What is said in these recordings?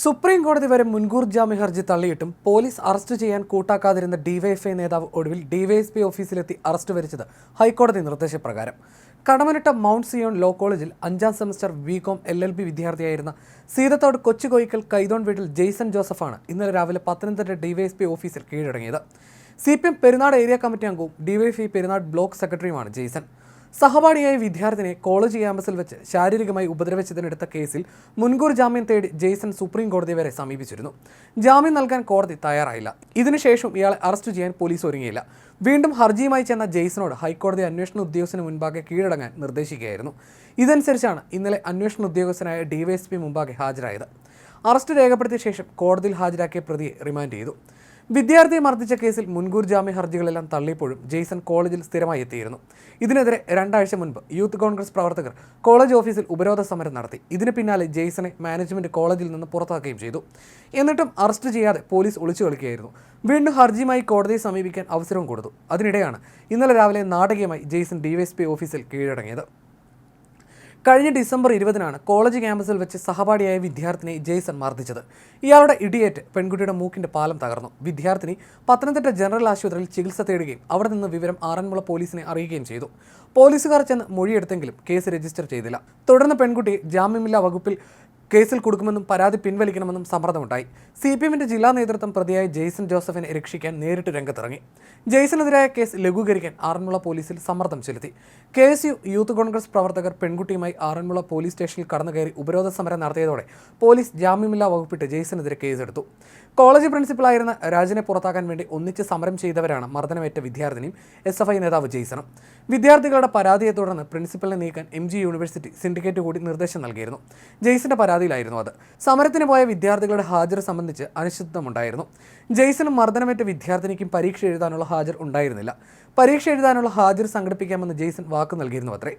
Supreme കോടതി വരെ മുൻകൂർ ജാമ്യ ഹർജി തള്ളിയിട്ടും പോലീസ് അറസ്റ്റ് ചെയ്യാൻ കൂട്ടാക്കാതിരുന്ന ഡിവൈഎഫ്ഐ നേതാവ് ഒടുവിൽ ഡിവൈഎസ്പി ഓഫീസിലെത്തി അറസ്റ്റ് വരിച്ചത് ഹൈക്കോടതി നിർദ്ദേശപ്രകാരം. കടമനിട്ട മൗണ്ട് സിയോൺ ലോ കോളേജിൽ അഞ്ചാം semester B Com L L B വിദ്യാർത്ഥിയായിരുന്ന Seethathodu Kochukoickal Kaithon വീട്ടിൽ ജെയ്സൺ ജോസഫാണ് ഇന്നലെ രാവിലെ പത്തനംതിട്ട ഡിവൈഎസ്പി ഓഫീസിൽ കീഴടങ്ങിയത്. C P M Perunad area committee അംഗവും ഡിവൈഎഫ്ഐ പെരുന്നാട് ബ്ലോക്ക് സെക്രട്ടറിയുമാണ് ജെയ്സൺ. സഹപാഠിയായ വിദ്യാർത്ഥിനെ കോളേജ് ക്യാമ്പസിൽ വെച്ച് ശാരീരികമായി ഉപദ്രവിച്ചതിനെടുത്ത കേസിൽ മുൻകൂർ ജാമ്യം തേടി ജെയ്സൺ സുപ്രീം കോടതി വരെ സമീപിച്ചിരുന്നു. ജാമ്യം നൽകാൻ കോടതി തയ്യാറായില്ല. ഇതിനുശേഷം ഇയാളെ അറസ്റ്റ് ചെയ്യാൻ പോലീസ് ഒരുങ്ങിയില്ല. വീണ്ടും ഹർജിയുമായി ചെന്ന ജെയ്സനോട് ഹൈക്കോടതി അന്വേഷണ ഉദ്യോഗസ്ഥന് മുൻപാകെ കീഴടങ്ങാൻ നിർദ്ദേശിക്കുകയായിരുന്നു. ഇതനുസരിച്ചാണ് ഇന്നലെ അന്വേഷണ ഉദ്യോഗസ്ഥനായ ഡിവൈഎസ്പി മുമ്പാകെ ഹാജരായത്. അറസ്റ്റ് രേഖപ്പെടുത്തിയ ശേഷം കോടതിയിൽ ഹാജരാക്കിയ പ്രതിയെ റിമാൻഡ് ചെയ്തു. വിദ്യാർത്ഥിയെ മർദ്ദിച്ച കേസിൽ മുൻകൂർ ജാമ്യ ഹർജികളെല്ലാം തള്ളിയപ്പോഴും ജെയ്സൺ കോളേജിൽ സ്ഥിരമായി എത്തിയിരുന്നു. ഇതിനെതിരെ രണ്ടാഴ്ച മുൻപ് യൂത്ത് കോൺഗ്രസ് പ്രവർത്തകർ കോളേജ് ഓഫീസിൽ ഉപരോധ സമരം നടത്തി. ഇതിന് പിന്നാലെ ജെയ്സനെ മാനേജ്മെന്റ് കോളേജിൽ നിന്ന് പുറത്താക്കുകയും ചെയ്തു. എന്നിട്ടും അറസ്റ്റ് ചെയ്യാതെ പോലീസ് ഒളിച്ചു കളിക്കുകയായിരുന്നു. വീണ്ടും ഹർജിയുമായി കോടതിയെ സമീപിക്കാൻ അവസരവും കൊടുത്തു. അതിനിടെയാണ് ഇന്നലെ രാവിലെ നാടകീയമായി ജെയ്സൺ ഡിവൈഎസ്പി ഓഫീസിൽ കീഴടങ്ങിയത്. കഴിഞ്ഞ ഡിസംബർ ഇരുപതിനാണ് കോളേജ് ക്യാമ്പസിൽ വെച്ച് സഹപാഠിയായ വിദ്യാർത്ഥിനി ജെയ്സൺ മർദ്ദിച്ചത്. ഇയാളുടെ ഇടിയേറ്റ് പെൺകുട്ടിയുടെ മൂക്കിന്റെ പാലം തകർന്നു. വിദ്യാർത്ഥിനി പത്തനംതിട്ട ജനറൽ ആശുപത്രിയിൽ ചികിത്സ തേടുകയും അവിടെ നിന്ന് വിവരം ആറന്മുള പോലീസിനെ അറിയുകയും ചെയ്തു. പോലീസുകാർ ചെന്ന് മൊഴിയെടുത്തെങ്കിലും കേസ് രജിസ്റ്റർ ചെയ്തില്ല. തുടർന്ന് പെൺകുട്ടി ജാമ്യമില്ലാ വകുപ്പിൽ കേസിൽ കൊടുക്കുമെന്നും പരാതി പിൻവലിക്കണമെന്നും സമ്മർദ്ദമുണ്ടായി. സി പി എമ്മിന്റെ ജില്ലാ നേതൃത്വം പ്രതിയായ ജെയ്സൺ ജോസഫിനെ രക്ഷിക്കാൻ നേരിട്ട് രംഗത്തിറങ്ങി. ജെയ്സനെതിരായ കേസ് ലഘൂകരിക്കാൻ ആറന്മുള പോലീസിൽ സമ്മർദ്ദം ചെലുത്തി. K S U youth Congress പ്രവർത്തകർ പെൺകുട്ടിയുമായി ആറന്മുള പോലീസ് സ്റ്റേഷനിൽ കടന്നുകയറി ഉപരോധ സമരം നടത്തിയതോടെ പോലീസ് ജാമ്യമില്ലാ വകുപ്പിട്ട് ജെയ്സണെതിരെ കേസെടുത്തു. കോളേജ് പ്രിൻസിപ്പളായിരുന്ന രാജനെ പുറത്താക്കാൻ വേണ്ടി ഒന്നിച്ച് സമരം ചെയ്തവരാണ് മർദ്ദനമേറ്റ വിദ്യാർത്ഥിനിയും എസ് എഫ് ഐ നേതാവ് ജെയ്സണും. വിദ്യാർത്ഥികളുടെ പരാതിയെ തുടർന്ന് പ്രിൻസിപ്പലിനെ നീക്കാൻ എം ജി യൂണിവേഴ്സിറ്റി സിൻഡിക്കേറ്റ് കൂടി നിർദ്ദേശം നൽകിയിരുന്നു. ജെയ്സന്റെ പരാതിയിലായിരുന്നു അത്. സമരത്തിന് പോയ വിദ്യാർത്ഥികളുടെ ഹാജർ സംബന്ധിച്ച് അനിശ്ചിതമുണ്ടായിരുന്നു ജെയ്സനും മർദ്ദനമേറ്റ വിദ്യാർത്ഥിനിക്കും പരീക്ഷ എഴുതാനുള്ള ഹാജർ ഉണ്ടായിരുന്നില്ല. പരീക്ഷ എഴുതാനുള്ള ഹാജർ സംഘടിപ്പിക്കാമെന്ന് ജെയ്സൺ വാക്ക് നൽകിയിരുന്നു അത്രേ.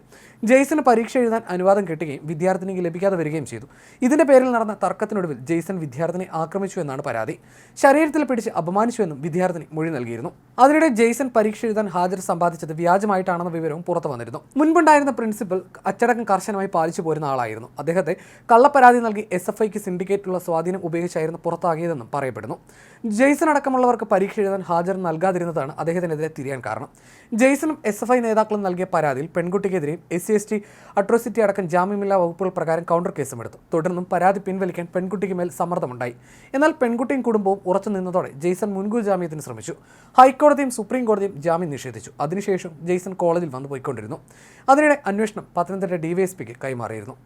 ജെയ്സന് പരീക്ഷ എഴുതാൻ അനുവാദം കിട്ടുകയും വിദ്യാർത്ഥിനിക്ക് ലഭിക്കാതെ വരികയും ചെയ്തു. ഇതിന്റെ പേരിൽ നടന്ന തർക്കത്തിനൊടുവിൽ ജെയ്സൺ വിദ്യാർത്ഥിനെ ആക്രമിച്ചു എന്നാണ് പരാതി. ശരീരത്തിൽ പിടിച്ച് അപമാനിച്ചുവെന്നും വിദ്യാർത്ഥിനി മൊഴി നൽകിയിരുന്നു. അതിനിടെ ജെയ്സൺ പരീക്ഷ എഴുതാൻ ഹാജർ സമ്പാദിച്ചത് വ്യാജമായിട്ടാണെന്ന വിവരവും പുറത്തു വന്നിരുന്നു. മുൻപുണ്ടായിരുന്ന പ്രിൻസിപ്പൽ അച്ചടക്കം കർശനമായി പാലിച്ചു പോരുന്ന ആളായിരുന്നു. അദ്ദേഹത്തെ കള്ളപ്പരാതി നൽകി എസ് എഫ് ഐക്ക് സിൻഡിക്കേറ്റുള്ള സ്വാധീനം ഉപയോഗിച്ചായിരുന്നു പുറത്താകിയതെന്നും പറയപ്പെടുന്നു. ജെയ്സൺ അടക്കമുള്ളവർക്ക് പരീക്ഷ എഴുതാൻ ഹാജർ നൽകാതിരുന്നതാണ് അദ്ദേഹത്തിനെതിരെ തിരിയാൻ കാരണം. ജെയ്സണും എസ് എഫ് ഐ നേതാക്കളും നൽകിയ പരാതിയിൽ പെൺകുട്ടിക്കെതിരെയും S C S T atrocity അടക്കം ജാമ്യമില്ലാ വകുപ്പുകൾ പ്രകാരം കൗണ്ടർ കേസും എടുത്തു. തുടർന്നും പരാതി പിൻവലിക്കാൻ പെൺകുട്ടിക്ക് മേൽ സമ്മർദ്ദമുണ്ടായി. എന്നാൽ പെൺകുട്ടിയും കുടുംബവും ഉറച്ചു നിന്നതോടെ ജെയ്സൺ മുൻകൂർ ജാമ്യത്തിന് ശ്രമിച്ചു. ഹൈക്കോടതിയും സുപ്രീം കോടതിയും ജാമ്യം നിഷേധിച്ചു. അതിനുശേഷം ജെയ്സൺ കോളേജിൽ വന്നു പോയിക്കൊണ്ടിരുന്നു അതിനിടെ അന്വേഷണം പത്തനംതിട്ട ഡിവൈഎസ്പിക്ക് കൈമാറിയിരുന്നു.